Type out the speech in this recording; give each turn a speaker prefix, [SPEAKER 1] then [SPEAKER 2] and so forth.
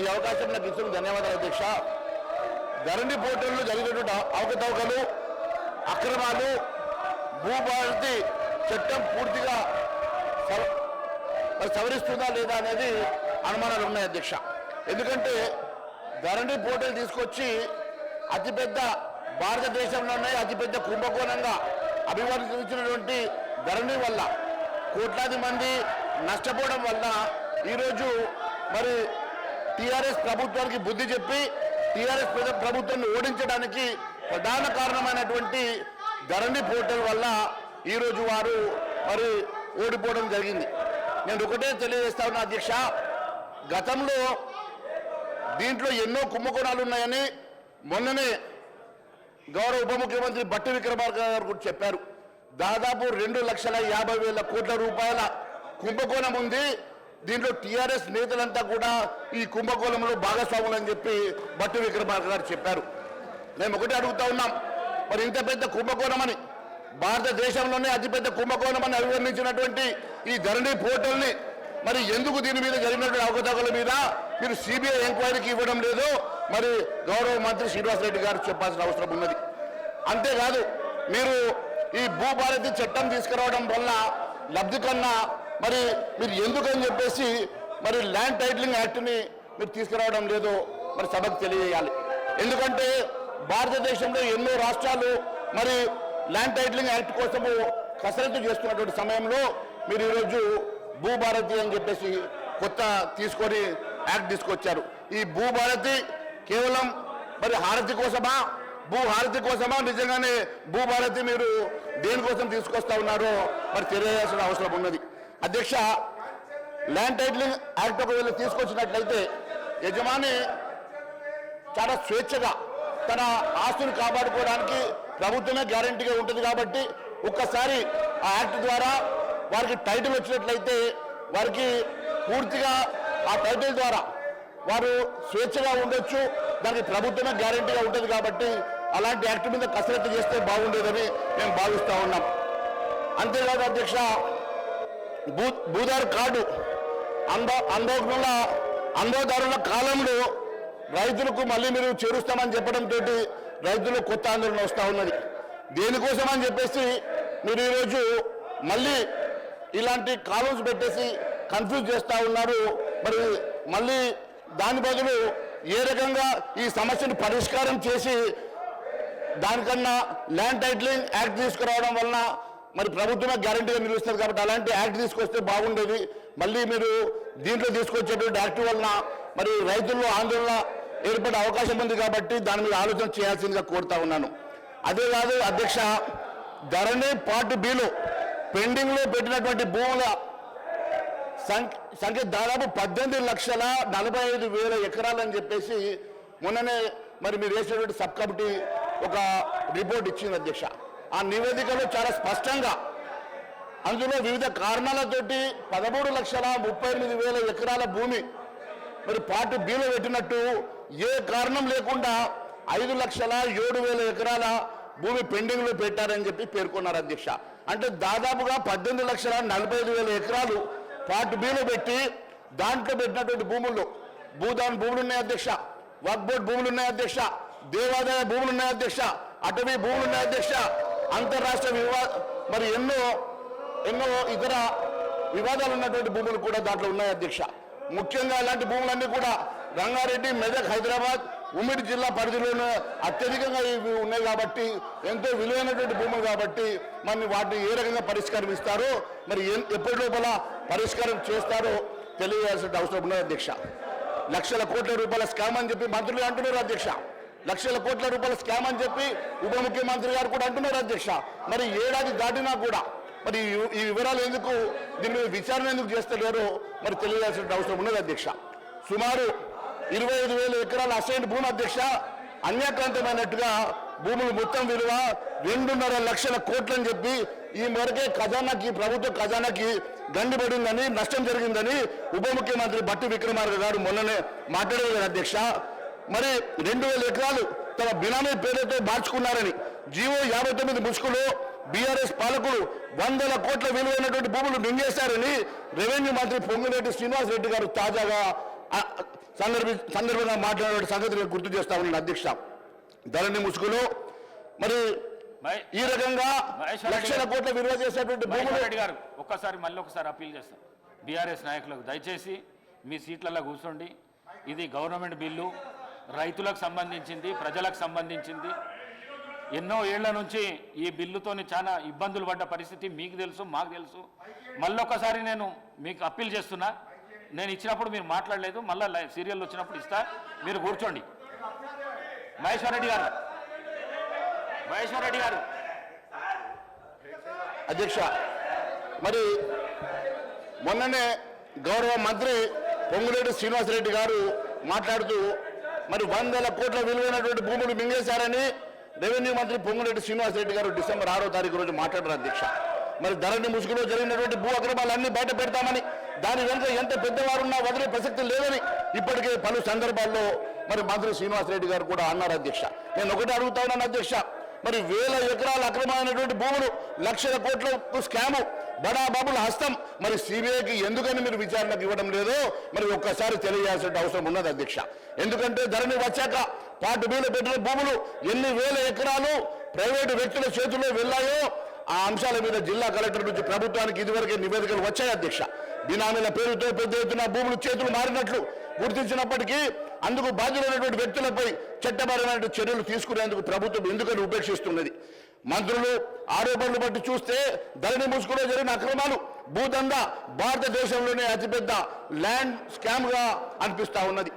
[SPEAKER 1] ఈ అవకాశం నాకు ఇచ్చిన ధన్యవాదాలు అధ్యక్ష. ధరణి పోర్టల్లో జరిగినటువంటి అవకతవకలు అక్రమాలు భూభారతి చట్టం పూర్తిగా మరి సవరిస్తుందా లేదా అనేది అనుమానాలు ఉన్నాయి అధ్యక్ష. ఎందుకంటే ధరణి పోర్టల్ తీసుకొచ్చి అతిపెద్ద భారతదేశంలోనే అతిపెద్ద కుంభకోణంగా అభివర్ణించినటువంటి ధరణి వల్ల కోట్లాది మంది నష్టపోవడం వల్ల ఈరోజు మరి టీఆర్ఎస్ ప్రభుత్వానికి బుద్ధి చెప్పి టీఆర్ఎస్ ప్రభుత్వాన్ని ఓడించడానికి ప్రధాన కారణమైనటువంటి ధరణి పోర్టల్ వల్ల ఈరోజు వారు మరి ఓడిపోవడం జరిగింది. నేను ఒకటే తెలియజేస్తా ఉన్నా అధ్యక్ష గతంలో దీంట్లో ఎన్నో కుంభకోణాలు ఉన్నాయని మొన్ననే గౌరవ ఉప ముఖ్యమంత్రి బట్టి విక్రమార్క గారు కూడా చెప్పారు. దాదాపు రెండు లక్షల యాభై వేల కోట్ల రూపాయల కుంభకోణం ఉంది. దీంట్లో టీఆర్ఎస్ నేతలంతా కూడా ఈ కుంభకోణంలో భాగస్వాములు అని చెప్పి భట్టు విక్రమార్క గారు చెప్పారు. మేము ఒకటి అడుగుతా ఉన్నాం. మరి ఇంత పెద్ద కుంభకోణం అని భారతదేశంలోనే అతిపెద్ద కుంభకోణమని అభివర్ణించినటువంటి ఈ ధరణి పోర్టల్ని మరి ఎందుకు దీని మీద జరిగినటువంటి అవకతవకల మీద మీరు సిబిఐ ఎంక్వైరీకి ఇవ్వడం లేదు మరి గౌరవ మంత్రి శ్రీనివాసరెడ్డి గారు చెప్పాల్సిన అవసరం ఉన్నది. అంతేకాదు మీరు ఈ భూభారతి చట్టం తీసుకురావడం వల్ల లబ్ధి కన్నా మరి మీరు ఎందుకని చెప్పేసి మరి ల్యాండ్ టైటిలింగ్ యాక్ట్ని మీరు తీసుకురావడం లేదో మరి సభకు తెలియజేయాలి. ఎందుకంటే భారతదేశంలో ఎన్నో రాష్ట్రాలు మరి ల్యాండ్ టైటిలింగ్ యాక్ట్ కోసము కసరత్తు చేస్తున్నటువంటి సమయంలో మీరు ఈరోజు భూభారతి అని చెప్పేసి కొత్త తీసుకొని యాక్ట్ తీసుకొచ్చారు. ఈ భూభారతి కేవలం మరి హారతి కోసమా? భూ హారతి కోసమా? నిజంగానే భూభారతి మీరు దేనికోసం తీసుకొస్తా ఉన్నారో మరి తెలియజేయాల్సిన అవసరం ఉన్నది. అధ్యక్ష ల్యాండ్ టైటిలింగ్ యాక్ట్ ఒకవేళ తీసుకొచ్చినట్లయితే యజమాని చాలా స్వేచ్ఛగా తన ఆస్తులు కాపాడుకోవడానికి ప్రభుత్వమే గ్యారంటీగా ఉంటుంది కాబట్టి ఒక్కసారి ఆ యాక్ట్ ద్వారా వారికి టైటిల్ వచ్చినట్లయితే వారికి పూర్తిగా ఆ టైటిల్ ద్వారా వారు స్వేచ్ఛగా ఉండొచ్చు దానికి ప్రభుత్వమే గ్యారంటీగా ఉంటుంది కాబట్టి అలాంటి యాక్ట్ మీద కసరత్తు చేస్తే బాగుండేదని మేము భావిస్తూ ఉన్నాం. అంతేకాదు అధ్యక్ష భూ భూదార్ కార్డు అందో అందోకుల అందోదారుల కాలంలో రైతులకు మళ్ళీ మీరు చేరుస్తామని చెప్పడంతో రైతులు కొత్త ఆందోళన వస్తూ ఉన్నది. దేనికోసం అని చెప్పేసి మీరు ఈరోజు మళ్ళీ ఇలాంటి కాలమ్స్ పెట్టేసి కన్ఫ్యూజ్ చేస్తూ ఉన్నారు. మరి మళ్ళీ దాని బదులు ఏ రకంగా ఈ సమస్యను పరిష్కారం చేసి దానికన్నా ల్యాండ్ టైటిలింగ్ యాక్ట్ తీసుకురావడం వలన మరి ప్రభుత్వమే గ్యారంటీగా నిలుస్తుంది కాబట్టి అలాంటి యాక్ట్ తీసుకొస్తే బాగుండేది. మళ్ళీ మీరు దీంట్లో తీసుకొచ్చేటువంటి యాక్ట్ వలన మరి రైతుల్లో ఆందోళన ఏర్పడే అవకాశం ఉంది కాబట్టి దాని మీద ఆలోచన చేయాల్సిందిగా కోరుతా ఉన్నాను. అదే కాదు అధ్యక్ష ధరణి పార్ట్ బిలో పెండింగ్లో పెట్టినటువంటి భూముల సంఖ్య సంఖ్య దాదాపు పద్దెనిమిది లక్షల నలభై ఐదు వేల ఎకరాలని చెప్పేసి మొన్ననే మరి మీరు వేసినటువంటి సబ్ కమిటీ ఒక రిపోర్ట్ ఇచ్చింది అధ్యక్ష. ఆ నివేదికలో చాలా స్పష్టంగా అందులో వివిధ కారణాలతోటి పదమూడు లక్షల ముప్పై ఎనిమిది వేల ఎకరాల భూమి మరి పార్ట్ బిలో పెట్టినట్టు ఏ కారణం లేకుండా ఐదు లక్షల ఏడు వేల ఎకరాల భూమి పెండింగ్లో పెట్టారని చెప్పి పేర్కొన్నారు అధ్యక్ష. అంటే దాదాపుగా పద్దెనిమిది లక్షల నలభై ఐదు వేల ఎకరాలు పార్ట్ బిలో పెట్టి దాంట్లో పెట్టినటువంటి భూముల్లో భూదాన్ భూములు ఉన్నాయి అధ్యక్ష వక్ బోర్డ్ భూములు ఉన్నాయి అధ్యక్ష దేవాదాయ భూములు ఉన్నాయి అధ్యక్ష అటవీ భూములు ఉన్నాయి అధ్యక్ష అంతర్రాష్ట్ర వివా మరి ఎన్నో ఎన్నో ఇతర వివాదాలు ఉన్నటువంటి భూములు కూడా దాంట్లో ఉన్నాయి అధ్యక్ష. ముఖ్యంగా ఇలాంటి భూములన్నీ కూడా రంగారెడ్డి మెదక్ హైదరాబాద్ ఉమ్మడి జిల్లా పరిధిలోనే అత్యధికంగా ఇవి ఉన్నాయి కాబట్టి ఎంతో విలువైనటువంటి భూములు కాబట్టి మరి వాటిని ఏ రకంగా పరిష్కారం ఇస్తారో మరి ఎప్పటి లోపల పరిష్కారం చేస్తారో తెలియజేయాల్సిన అవసరం ఉన్నది అధ్యక్ష. లక్షల కోట్ల రూపాయల స్కామ్ అని చెప్పి మంత్రులు అంటున్నారు అధ్యక్ష. లక్షల కోట్ల రూపాయల స్కామ్ అని చెప్పి ఉప ముఖ్యమంత్రి గారు కూడా అంటున్నారు అధ్యక్ష. మరి ఏడాది దాటినా కూడా మరి ఈ- వివరాలు ఎందుకు దీని మీద విచారణ ఎందుకు చేస్తలేరు మరి తెలియజేసిన అవసరం ఉన్నది అధ్యక్ష. సుమారు ఇరవై ఐదు వేల ఎకరాల అసైన్ భూమి అధ్యక్ష అన్యాక్రాంతమైనట్టుగా భూములు మొత్తం విలువ రెండున్నర లక్షల కోట్లని చెప్పి ఈ మేరకే ఖజానాకి ప్రభుత్వ ఖజానాకి గండిపడిందని నష్టం జరిగిందని ఉప ముఖ్యమంత్రి బట్టి విక్రమార్క గారు మొన్ననే మాట్లాడేవారు అధ్యక్ష. మరి రెండు వేల ఎకరాలు తమ బినామీ పేరుతో మార్చుకున్నారని జీవో యాభై తొమ్మిది ముసుగులో బీఆర్ఎస్ పాలకులు వందల కోట్ల విలువైనటువంటి భూములు మింగేశారని రెవెన్యూ మంత్రి పొంగిరెడ్డి శ్రీనివాస్ రెడ్డి గారు తాజాగా సందర్భ సందర్భంగా మాట్లాడే సంగతి నేను గుర్తు చేస్తా ఉన్నాను అధ్యక్ష. ధరణి ముసుగులో మరి ఈ రకంగా లక్షల. కోట్ల విలువ చేసేటువంటి
[SPEAKER 2] రెడ్డి గారు ఒక్కసారి మళ్ళీ ఒకసారి అప్పీల్ చేస్తాం. బీఆర్ఎస్ నాయకులకు దయచేసి మీ సీట్లలో కూర్చోండి. ఇది గవర్నమెంట్ బిల్లు. రైతులకు సంబంధించింది ప్రజలకు సంబంధించింది. ఎన్నో ఏళ్ళ నుంచి ఈ బిల్లుతోని చాలా ఇబ్బందులు పడ్డ పరిస్థితి మీకు తెలుసు మాకు తెలుసు. మళ్ళొకసారి నేను మీకు అప్పీల్ చేస్తున్నా. నేను ఇచ్చినప్పుడు మీరు మాట్లాడలేదు మళ్ళీ సీరియల్ వచ్చినప్పుడు ఇస్తా. మీరు కూర్చోండి. మహేశ్వర్ రెడ్డి గారు. మహేశ్వర్ రెడ్డి గారు.
[SPEAKER 1] అధ్యక్ష మరి మొన్ననే గౌరవ మంత్రి పొంగులేటి శ్రీనివాసరెడ్డి గారు మాట్లాడుతూ మరి వందల కోట్ల విలువైనటువంటి భూములు మింగేశారని రెవెన్యూ మంత్రి శ్రీనివాస్ శ్రీనివాసరెడ్డి గారు డిసెంబర్ ఆరో తారీఖు రోజు మాట్లాడారు అధ్యక్ష. మరి ధరణి ముసుగులో జరిగినటువంటి భూ అక్రమాలన్నీ బయట పెడతామని దాని వెనుక ఎంత పెద్దవారున్నా వదిలే ప్రసక్తి లేదని ఇప్పటికే పలు సందర్భాల్లో మరి మంత్రి శ్రీనివాసరెడ్డి గారు కూడా అన్నారు అధ్యక్ష. నేను ఒకటి అడుగుతా ఉన్నాను అధ్యక్ష. మరి వేల ఎకరాల అక్రమమైనటువంటి భూములు లక్షల కోట్ల స్కాము బడా బాబుల హస్తం. మరి సిబిఐకి ఎందుకని మీరు విచారణకు ఇవ్వడం లేదో? మరి ఒక్కసారి తెలియజేయాల్సిన అవసరం ఉన్నది అధ్యక్ష. ఎందుకంటే ధరణి వచ్చాక పాటు మీద పెట్టిన భూములు ఎన్ని వేల ఎకరాలు ప్రైవేటు వ్యక్తుల చేతుల్లో వెళ్ళాయో ఆ అంశాల మీద జిల్లా కలెక్టర్ నుంచి ప్రభుత్వానికి ఇదివరకే నివేదికలు వచ్చాయి అధ్యక్ష. బినామీల పేరుతో పెద్ద ఎత్తున భూములు చేతులు మారినట్లు గుర్తించినప్పటికీ అందుకు బాధ్యులైనటువంటి వ్యక్తులపై చట్టపరమైన చర్యలు తీసుకునేందుకు ప్రభుత్వం ఎందుకని ఉపేక్షిస్తున్నది? మంత్రులు ఆరోపణలు బట్టి చూస్తే ధరణి ముసుగులో జరిగిన అక్రమాలు భూదందా భారతదేశంలోనే అతిపెద్ద ల్యాండ్ స్కామ్గా అనిపిస్తా ఉన్నది.